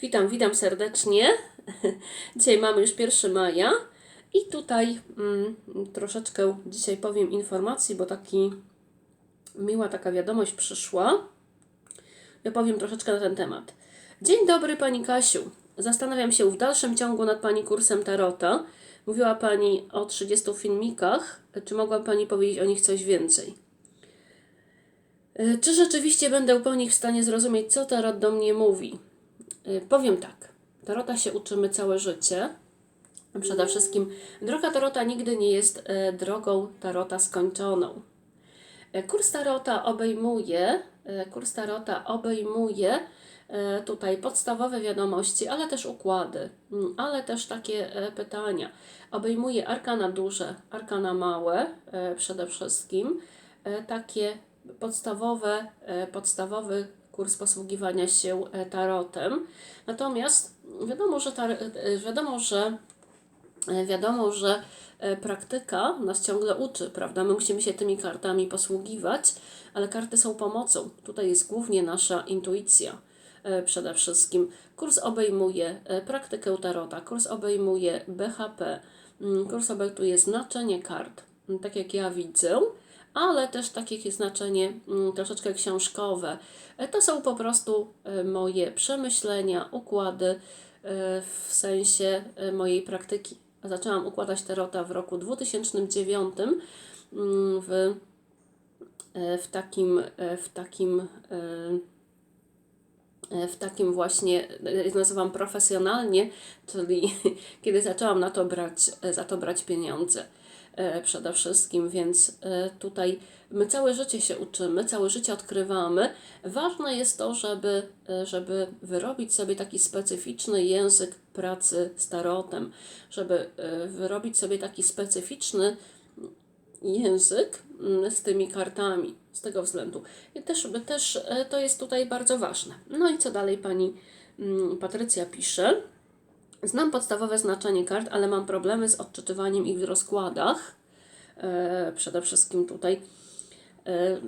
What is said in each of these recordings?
Witam, witam serdecznie. Dzisiaj mamy już 1 maja i tutaj mm, troszeczkę dzisiaj powiem informacji, bo taki miła taka wiadomość przyszła. Ja powiem troszeczkę na ten temat. Dzień dobry Pani Kasiu. Zastanawiam się w dalszym ciągu nad Pani kursem Tarota. Mówiła Pani o 30 filmikach. Czy mogłaby Pani powiedzieć o nich coś więcej? E, Czy rzeczywiście będę po nich w stanie zrozumieć, co Tarot do mnie mówi? E, Powiem tak. Tarota się uczymy całe życie. Przede wszystkim droga Tarota nigdy nie jest e, drogą Tarota skończoną. E, Kurs Tarota obejmuje, e, kurs Tarota obejmuje tutaj podstawowe wiadomości, ale też układy, mm, ale też takie pytania. Obejmuje arkana duże, arkana małe przede wszystkim, takie podstawowe, podstawowy kurs posługiwania się e, tarotem. Natomiast wiadomo, że, tar- e, wiadomo, że E, Wiadomo, że e, praktyka nas ciągle uczy, prawda? My musimy się tymi kartami posługiwać, ale karty są pomocą. Tutaj jest głównie nasza intuicja e, przede wszystkim. Kurs obejmuje e, praktykę tarota, kurs obejmuje BHP, mm, kurs obejmuje znaczenie kart, tak jak ja widzę, ale też takie znaczenie mm, troszeczkę książkowe. E, To są po prostu e, moje przemyślenia, układy e, w sensie mojej praktyki. Zaczęłam układać tarota w roku 2009 mm, w, w takim, w takim w takim właśnie, nazywam profesjonalnie, czyli kiedy zaczęłam na to brać, za to brać pieniądze przede wszystkim, więc e, tutaj my całe życie się uczymy, całe życie odkrywamy. Ważne jest to, żeby, e, żeby wyrobić sobie taki specyficzny język pracy z tarotem, żeby e, wyrobić sobie taki specyficzny język mm, z tymi kartami, z tego względu. I też, też e, to jest tutaj bardzo ważne. No i co dalej pani mm, Patrycja pisze? Znam podstawowe znaczenie kart, ale mam problemy z odczytywaniem ich w rozkładach. E, przede wszystkim tutaj. E,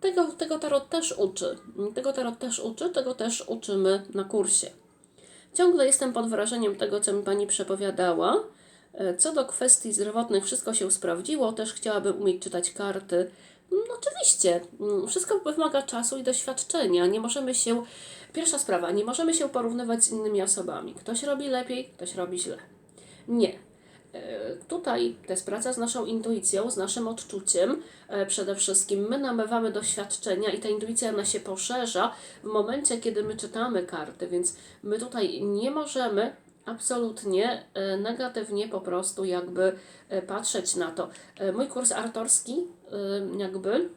tego, tego tarot też uczy. Tego tarot też uczy, tego też uczymy na kursie. Ciągle jestem pod wrażeniem tego, co mi Pani przepowiadała. E, Co do kwestii zdrowotnych, wszystko się sprawdziło. Też chciałabym umieć czytać karty. No, oczywiście, mm, wszystko wymaga czasu i doświadczenia. Nie możemy się. Pierwsza sprawa, nie możemy się porównywać z innymi osobami. Ktoś robi lepiej, ktoś robi źle. Nie. E, Tutaj to jest praca z naszą intuicją, z naszym odczuciem. E, Przede wszystkim my nabywamy doświadczenia i ta intuicja ona się poszerza w momencie, kiedy my czytamy karty, więc my tutaj nie możemy absolutnie e, negatywnie po prostu jakby e, patrzeć na to. E, Mój kurs artorski jakby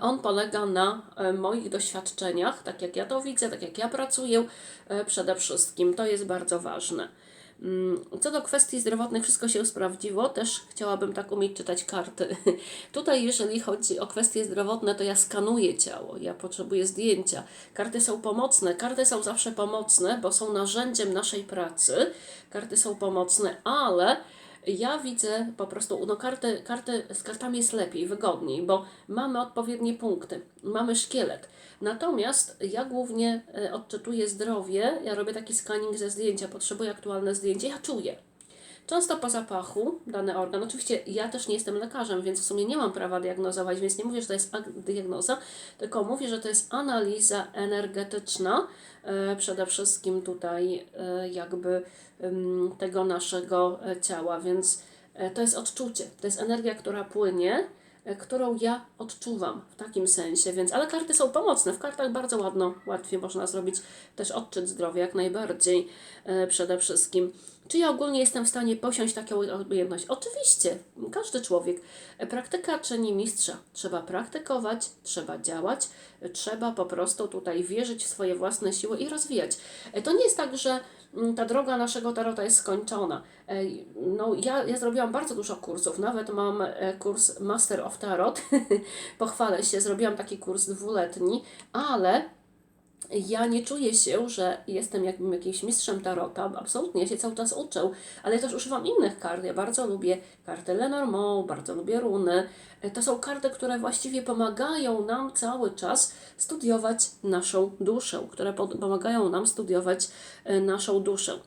on polega na moich doświadczeniach, tak jak ja to widzę, tak jak ja pracuję przede wszystkim. To jest bardzo ważne. Mm, Co do kwestii zdrowotnych, wszystko się sprawdziło. Też chciałabym tak umieć czytać karty. Tutaj, jeżeli chodzi o kwestie zdrowotne, to ja skanuję ciało, ja potrzebuję zdjęcia. Karty są pomocne. Karty są zawsze pomocne, bo są narzędziem naszej pracy. Karty są pomocne, ale ja widzę po prostu, no karty, karty, z kartami jest lepiej, wygodniej, bo mamy odpowiednie punkty, mamy szkielet. Natomiast ja głównie e, odczytuję zdrowie, ja robię taki scanning ze zdjęcia, potrzebuję aktualne zdjęcie, ja czuję. Często po zapachu dany organ, oczywiście ja też nie jestem lekarzem, więc w sumie nie mam prawa diagnozować, więc nie mówię, że to jest ag- diagnoza, tylko mówię, że to jest analiza energetyczna, e, przede wszystkim tutaj e, jakby tego naszego e, ciała, więc to jest odczucie, to jest energia, która płynie, którą ja odczuwam w takim sensie, więc, ale karty są pomocne, w kartach bardzo ładno, łatwiej można zrobić też odczyt zdrowia, jak najbardziej e, przede wszystkim. Czy ja ogólnie jestem w stanie posiąść taką objętność? Oczywiście, każdy człowiek. E, Praktyka czyni mistrza. Trzeba praktykować, trzeba działać, e, trzeba po prostu tutaj wierzyć w swoje własne siły i rozwijać. E, To nie jest tak, że ta droga naszego tarota jest skończona. E, No, ja, ja zrobiłam bardzo dużo kursów, nawet mam e, kurs Master of Tarot. Pochwalę się, zrobiłam taki kurs dwuletni, ale ja nie czuję się, że jestem jakbym jakimś mistrzem tarota, absolutnie, ja się cały czas uczę, ale ja też używam innych kart. Ja bardzo lubię karty Lenormand, bardzo lubię runy. E, To są karty, które właściwie pomagają nam cały czas studiować naszą duszę, które pomagają nam studiować e, naszą duszę.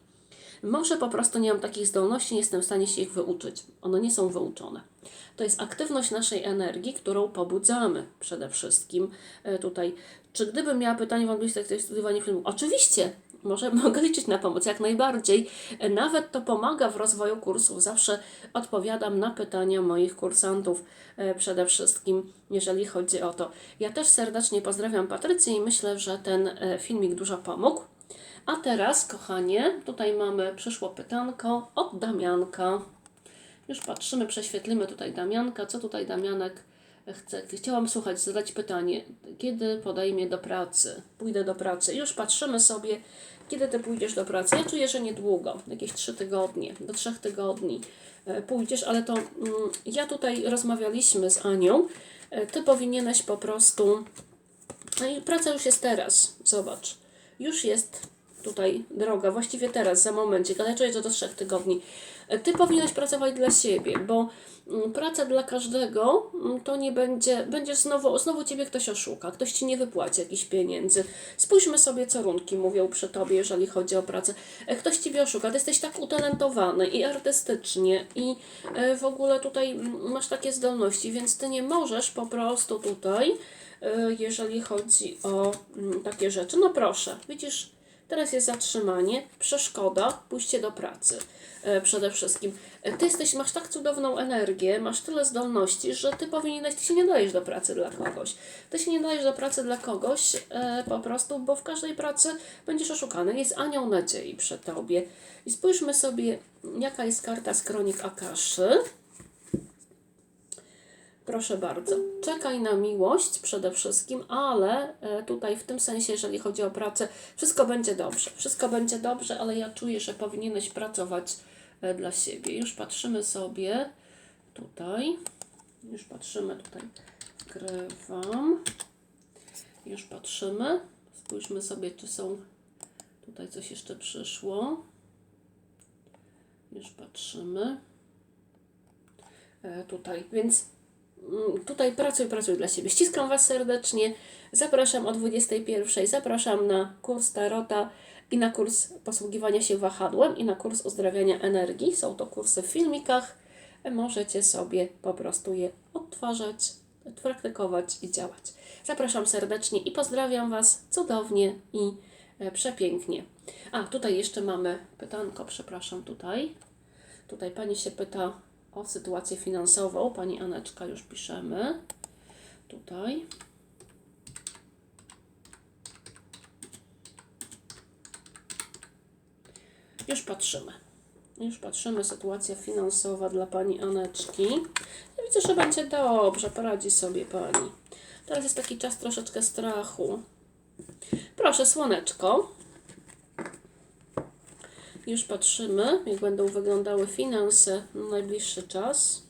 Może po prostu nie mam takich zdolności, nie jestem w stanie się ich wyuczyć. One nie są wyuczone. To jest aktywność naszej energii, którą pobudzamy przede wszystkim e, tutaj. Czy gdybym miała pytanie to jest studiowanie filmu? Oczywiście, może mogę liczyć na pomoc, jak najbardziej. E, Nawet to pomaga w rozwoju kursów. Zawsze odpowiadam na pytania moich kursantów e, przede wszystkim, jeżeli chodzi o to. Ja też serdecznie pozdrawiam Patrycję i myślę, że ten filmik dużo pomógł. A teraz, kochanie, tutaj mamy przyszło pytanko od Damianka. Już patrzymy, prześwietlimy tutaj Damianka. Co tutaj Damianek chce? Chciałam słuchać, zadać pytanie. Kiedy podejmie do pracy? Pójdę do pracy. Już patrzymy sobie, kiedy ty pójdziesz do pracy. Ja czuję, że niedługo, jakieś trzy tygodnie, do trzech tygodni e, pójdziesz, ale to mm, ja tutaj rozmawialiśmy z Anią. E, Ty powinieneś po prostu. No i praca już jest teraz. Zobacz. Już jest tutaj droga, właściwie teraz, za momencik, ale czuję, że do trzech tygodni. E, Ty powinieneś pracować dla siebie, bo mm, praca dla każdego mm, to nie będzie, będziesz znowu, znowu ciebie ktoś oszuka, ktoś ci nie wypłaci jakichś pieniędzy. Spójrzmy sobie, co runki mówią przy tobie, jeżeli chodzi o pracę. E, Ktoś ciebie oszuka, ty jesteś tak utalentowany i artystycznie i e, w ogóle tutaj mm, masz takie zdolności, więc ty nie możesz po prostu tutaj, jeżeli chodzi o mm, takie rzeczy. No proszę, widzisz, Teraz jest zatrzymanie, przeszkoda, pójście do pracy e, przede wszystkim. E, Ty jesteś, masz tak cudowną energię, masz tyle zdolności, że ty powinieneś, ty się nie dajesz do pracy dla kogoś. Ty się nie dajesz do pracy dla kogoś e, po prostu, bo w każdej pracy będziesz oszukany. Jest anioł nadziei przy tobie. I spójrzmy sobie, jaka jest karta z kronik Akaszy. Proszę bardzo. Czekaj na miłość przede wszystkim, ale e, tutaj w tym sensie, jeżeli chodzi o pracę, wszystko będzie dobrze. Wszystko będzie dobrze, ale ja czuję, że powinieneś pracować e, dla siebie. Już patrzymy sobie tutaj. Już patrzymy tutaj. Wgrywam. Już patrzymy. Spójrzmy sobie, czy są tutaj coś jeszcze przyszło. Już patrzymy. E, tutaj, więc tutaj pracuj, pracuj dla siebie. Ściskam Was serdecznie. Zapraszam o 21. Zapraszam na kurs Tarota i na kurs posługiwania się wahadłem i na kurs uzdrawiania energii. Są to kursy w filmikach. Możecie sobie po prostu je odtwarzać, praktykować i działać. Zapraszam serdecznie i pozdrawiam Was cudownie i e, przepięknie. A, tutaj jeszcze mamy pytanko, przepraszam, tutaj. Tutaj Pani się pyta o sytuację finansową. Pani Aneczka już piszemy. Tutaj. Już patrzymy. Już patrzymy, sytuacja finansowa dla Pani Aneczki. Ja widzę, że będzie dobrze, poradzi sobie Pani. Teraz jest taki czas troszeczkę strachu. Proszę, słoneczko. Już patrzymy, jak będą wyglądały finanse na najbliższy czas.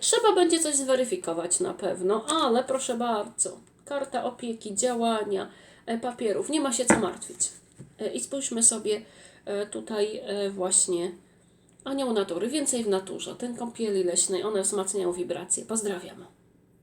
Trzeba będzie coś zweryfikować na pewno, ale proszę bardzo, karta opieki, działania, e, papierów, nie ma się co martwić. E, I spójrzmy sobie e, tutaj właśnie anioł natury, więcej w naturze, ten kąpieli leśnej, one wzmacniają wibracje. Pozdrawiam.